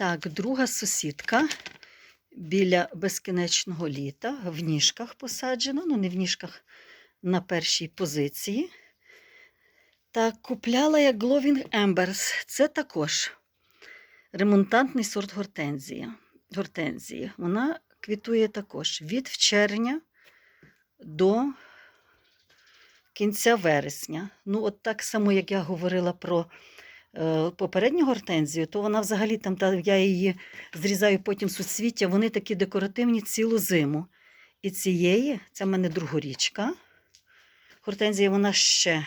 Так, друга сусідка біля безкінечного літа в ніжках посаджена, ну не в ніжках на першій позиції. Так, купляла я Glowing Embers. Це також ремонтантний сорт гортензії. гортензії. Вона квітує також від червня до кінця вересня. Ну, от так само, як я говорила про попередню гортензію, то вона взагалі там, та, я її зрізаю потім суцвіття, вони такі декоративні цілу зиму. І цієї, це в мене другорічка. Гортензія, вона ще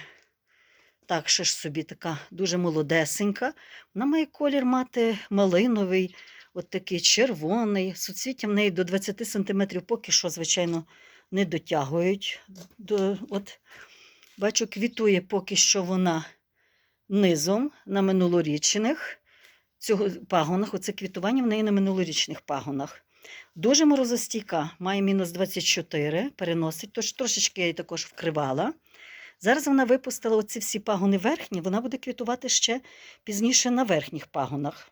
так, ще ж собі така дуже молодесенька. Вона має колір мати малиновий, от такий червоний. Суцвіття в неї до 20 см поки що, звичайно, не дотягують. До, от, бачу, квітує поки що вона низом на минулорічних цього пагонах. Оце квітування в неї на минулорічних пагонах. Дуже морозостійка, має мінус 24, переносить, тож трошечки я її також вкривала. Зараз вона випустила оці всі пагони верхні, вона буде квітувати ще пізніше на верхніх пагонах.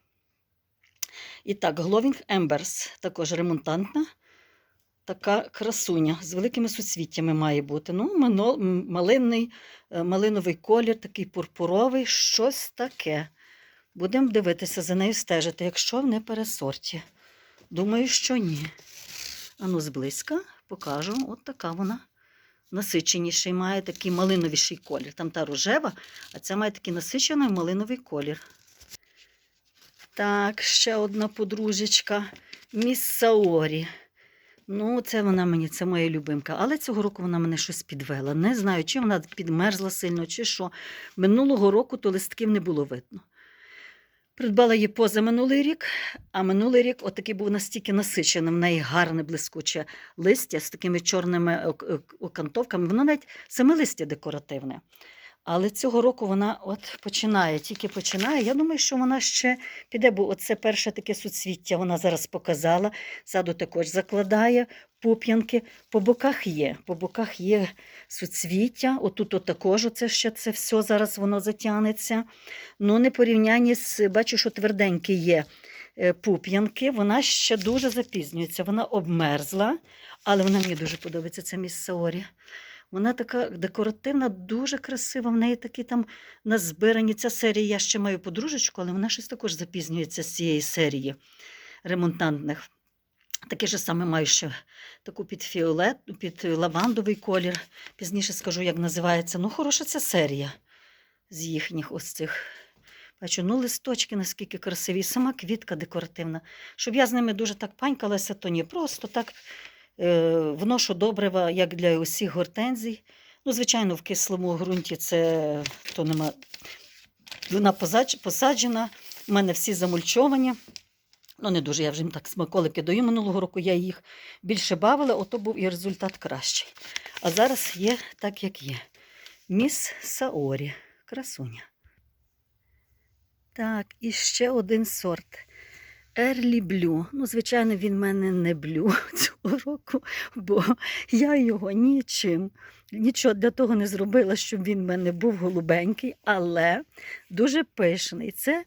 І так, Glowing Embers, також ремонтантна, така красуня з великими суцвіттями має бути. Ну, малинний, е, малиновий колір, такий пурпуровий, щось таке. Будемо дивитися за нею стежити, якщо не пересорті. Думаю, що ні. Ану, зблизька покажу. От така вона насиченіший, має такий малиновіший колір. Там та рожева, а ця має такий насичений малиновий колір. Так, ще одна подружечка. Міс Саорі. Ну, це вона мені, це моя любимка. Але цього року вона мене щось підвела. Не знаю, чи вона підмерзла сильно, чи що. Минулого року то листків не було видно. Придбала її позаминулий рік, а минулий рік отакий був настільки насиченим, в неї гарне блискуче листя з такими чорними ок- ок- окантовками. Воно навіть саме листя декоративне. Але цього року вона от починає, тільки починає. Я думаю, що вона ще піде, бо оце перше таке суцвіття вона зараз показала. Ззаду також закладає пуп'янки. По боках є. По боках є суцвіття. Отут от також оце ще це все зараз воно затягнеться. Ну, не порівнянні з, бачу, що тверденькі є е, пуп'янки. Вона ще дуже запізнюється. Вона обмерзла, але вона мені дуже подобається, ця міс Саорі. Вона така декоративна, дуже красива. В неї такі там назбирані. Ця серія я ще маю подружечку, але вона щось також запізнюється з цієї серії ремонтантних. Таке ж саме маю ще таку під фіолет, під лавандовий колір. Пізніше скажу, як називається. Ну, хороша ця серія з їхніх ось цих. Бачу, ну листочки наскільки красиві, сама квітка декоративна. Щоб я з ними дуже так панькалася, то ні. Просто так вношу добрива, як для усіх гортензій. Ну, звичайно, в кислому ґрунті це то нема. Вона посаджена, у мене всі замульчовані. Ну, не дуже, я вже так смаколики даю. Минулого року я їх більше бавила, ото був і результат кращий. А зараз є так, як є. Міс Саорі. Красуня. Так, і ще один сорт. Ерлі Блю. Ну, звичайно, він мене не блю цього року, бо я його нічим, нічого для того не зробила, щоб він в мене був голубенький, але дуже пишний. Це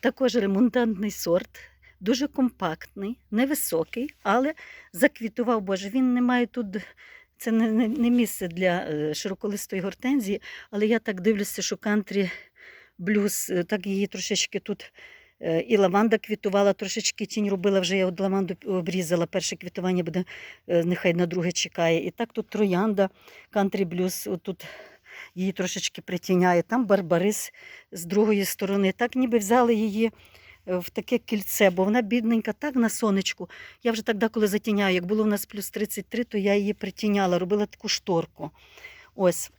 також ремонтантний сорт, дуже компактний, невисокий, але заквітував, боже, він не має тут. Це не, не, не місце для е, широколистої гортензії, але я так дивлюся, що кантрі блюз, е, так її трошечки тут і лаванда квітувала, трошечки тінь робила, вже я от лаванду обрізала, перше квітування буде, е, нехай на друге чекає. І так тут троянда, кантрі блюз, тут її трошечки притіняє. Там барбарис з другої сторони. Так ніби взяли її е, в таке кільце, бо вона бідненька, так на сонечку. Я вже так деколи затіняю. Як було в нас плюс 33, то я її притіняла, робила таку шторку. Ось.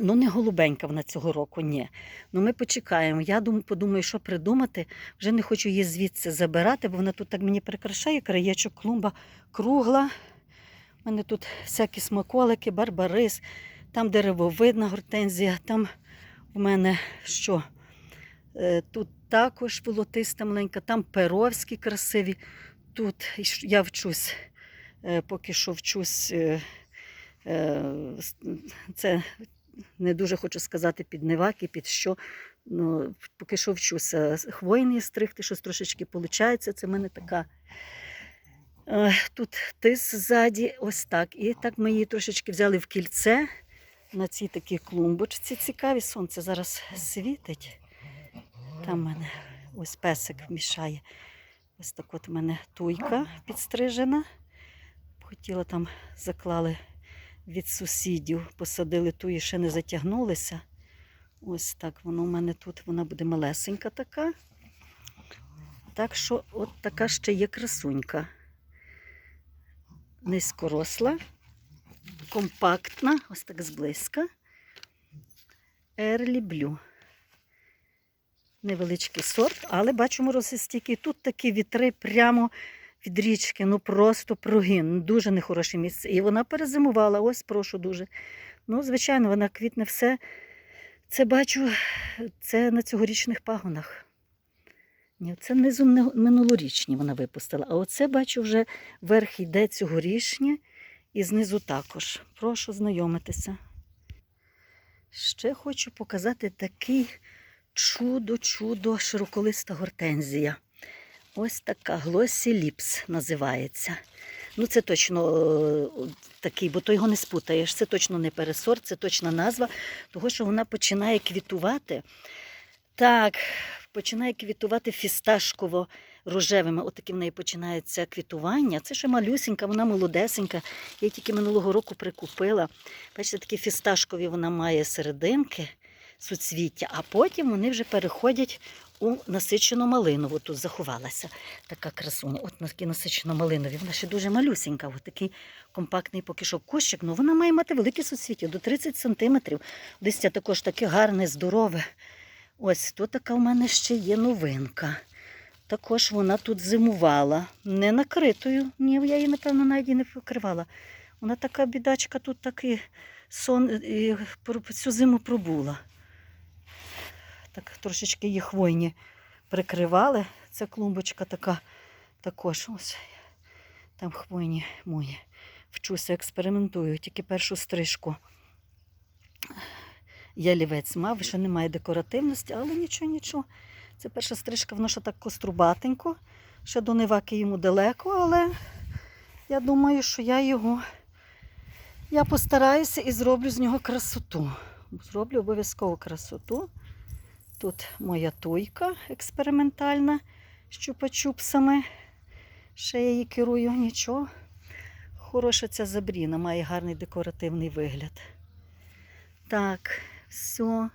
Ну, не голубенька вона цього року, ні. Ну, ми почекаємо. Я дум, подумаю, що придумати. Вже не хочу її звідси забирати, бо вона тут так мені прикрашає. Краєчок клумба кругла. У мене тут всякі смаколики, барбарис, там деревовидна гортензія, там в мене що? Е, Тут також волотиста маленька, там перовські красиві. Тут я вчусь, е, поки що вчусь. е, Це не дуже хочу сказати під неваки, під що. Ну, поки що вчуся хвойний стригти, щось трошечки виходить. Це в мене така. е, Тут тис ззаді, ось так. І так ми її трошечки взяли в кільце на цій такій клумбочці цікаві. Сонце зараз світить. Там в мене ось песик мішає. Ось так от у мене туйка підстрижена. Хотіла там заклали від сусідів, посадили туї, ще не затягнулися. Ось так воно у мене тут, вона буде малесенька така. Так що от така ще є красунька. Низькоросла, компактна, ось так зблизька. Ерлі Блю. Невеличкий сорт, але бачимо росистійкий. Тут такі вітри прямо від річки, ну просто прогін. Дуже нехороше місце. І вона перезимувала, ось прошу дуже. Ну, звичайно, вона квітне все. Це бачу, це на цьогорічних пагонах. Ні, це низу минулорічні вона випустила. А оце бачу вже верх йде цьогорічні і знизу також. Прошу знайомитися. Ще хочу показати такий чудо-чудо широколиста гортензія. Ось така Глосі Ліпс називається. Ну, це точно е, такий, бо то його не спутаєш. Це точно не пересорт, це точна назва, того що вона починає квітувати. Так, починає квітувати фісташково рожевими. Отаке в неї починається квітування. Це ще малюсінька, вона молодесенька. Я її тільки минулого року прикупила. Бачите, такі фісташкові вона має серединки, суцвіття, а потім вони вже переходять у насичену малинову. Тут заховалася така красуня. От такі насичено малинові. Вона ще дуже малюсенька, от такий компактний поки що кущик. Ну вона має мати велике суцвіття, до 30 сантиметрів. Листя також таке гарне, здорове. Ось тут така в мене ще є новинка. Також вона тут зимувала, не накритою. Ні, я її, напевно, навіть не покривала. Вона така бідачка тут такий сон і цю зиму пробула. Так трошечки її хвойні прикривали. Ця клумбочка така також. Ось там хвойні мої. Вчуся, експериментую, тільки першу стрижку. Ялівець мав, ще немає декоративності, але нічого, нічого. Це перша стрижка, воно ще так кострубатенько. Ще до Неваки йому далеко, але я думаю, що я його я постараюся і зроблю з нього красоту. Зроблю обов'язково красоту. Тут моя туйка експериментальна з чупа-чупсами. Ще я її керую, нічого. Хороша ця забріна, має гарний декоративний вигляд. Так, все.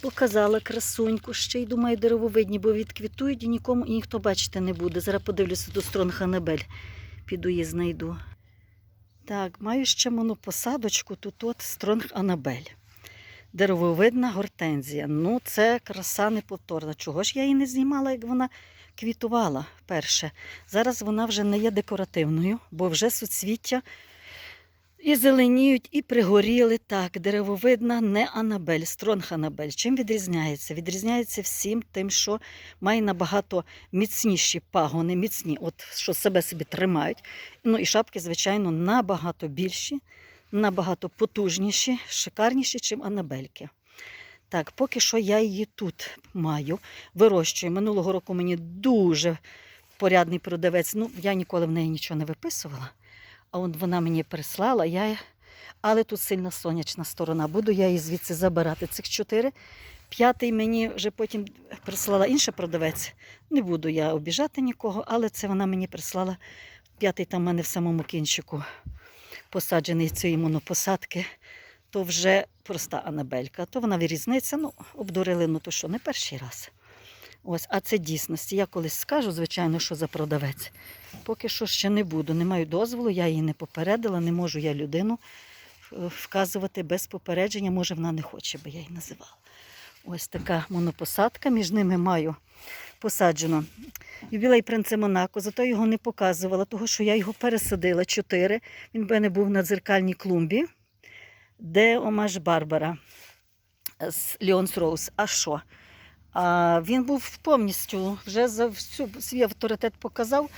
Показала красуньку. Ще й думаю, деревовидні, бо відквітують і нікому і ніхто бачити не буде. Зараз подивлюся до Стронг Анабель. Піду її знайду. Так, маю ще монопосадочку, тут от Стронг Анабель. Деревовидна гортензія. Ну, це краса неповторна. Чого ж я її не знімала, як вона квітувала перше. Зараз вона вже не є декоративною, бо вже суцвіття і зеленіють, і пригоріли. Так, деревовидна не Анабель, стронг Анабель. Чим відрізняється? Відрізняється всім тим, що має набагато міцніші пагони, міцні, от що себе собі тримають. Ну і шапки, звичайно, набагато більші, набагато потужніші, шикарніші, чим Анабельки. Так, поки що я її тут маю, вирощую. Минулого року мені дуже порядний продавець. Ну, я ніколи в неї нічого не виписувала. А от вона мені прислала, я... але тут сильно сонячна сторона. Буду я її звідси забирати. Цих чотири. П'ятий мені вже потім прислала інша продавець. Не буду я обіжати нікого, але це вона мені прислала. П'ятий там в мене в самому кінчику посаджений цієї монопосадки. То вже проста Анабелька. То вона вирізниця, ну, обдурили, ну то що, не перший раз. Ось, а це дійсності. Я колись скажу, звичайно, що за продавець. Поки що ще не буду. Не маю дозволу, я її не попередила, не можу я людину е, вказувати без попередження. Може, вона не хоче, би я її називала. Ось така монопосадка. Між ними маю посаджено ювілей принца Монако, зато його не показувала, тому що я його пересадила чотири. Він в мене був на дзеркальній клумбі, де Омаш Барбара з Ліонс Роуз. А що? А він був повністю вже за всю свій авторитет показав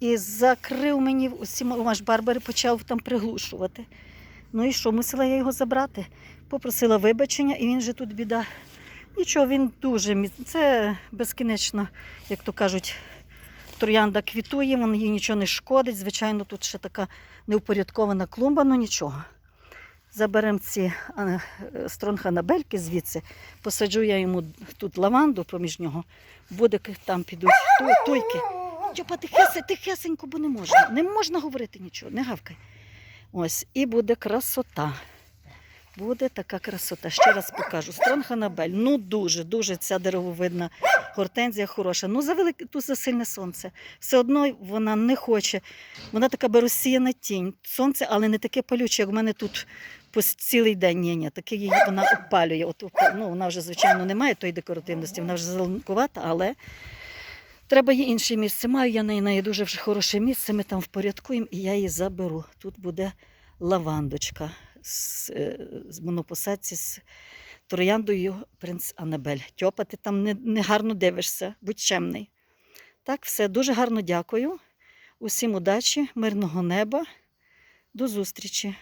і закрив мені усі Омаш Барбари, почав там приглушувати. Ну і що, мусила я його забрати. Попросила вибачення, і він же тут біда Нічого, він дуже міцний. Це безкінечно, як то кажуть, троянда квітує, вона їй нічого не шкодить. Звичайно, тут ще така неупорядкована клумба, ну нічого. Заберемо ці е, стронханабельки звідси, посаджу я йому тут лаванду поміж нього, буде там підуть ту- туйки. Чопа, тихесе, тихесенько, бо не можна. Не можна говорити нічого, не гавкай. Ось, і буде красота. Буде така красота. Ще раз покажу. Стронханабель. Ну дуже, дуже ця деревовидна гортензія хороша. Ну, за велике, тут за сильне сонце. Все одно вона не хоче. Вона така би розсіяна тінь. Сонце, але не таке палюче, як в мене тут по цілий день. Ні, ні, таке її вона опалює. От, ну, вона вже, звичайно, не має тої декоративності, вона вже зеленкувата, але треба їй інше місце. Маю я на неї дуже вже хороше місце, ми там впорядкуємо, і я її заберу. Тут буде лавандочка з, е, з монопосадці з трояндою принц Анабель. Тьопа, ти там не, не гарно дивишся, будь чемний. Так, все, дуже гарно дякую. Усім удачі, мирного неба. До зустрічі!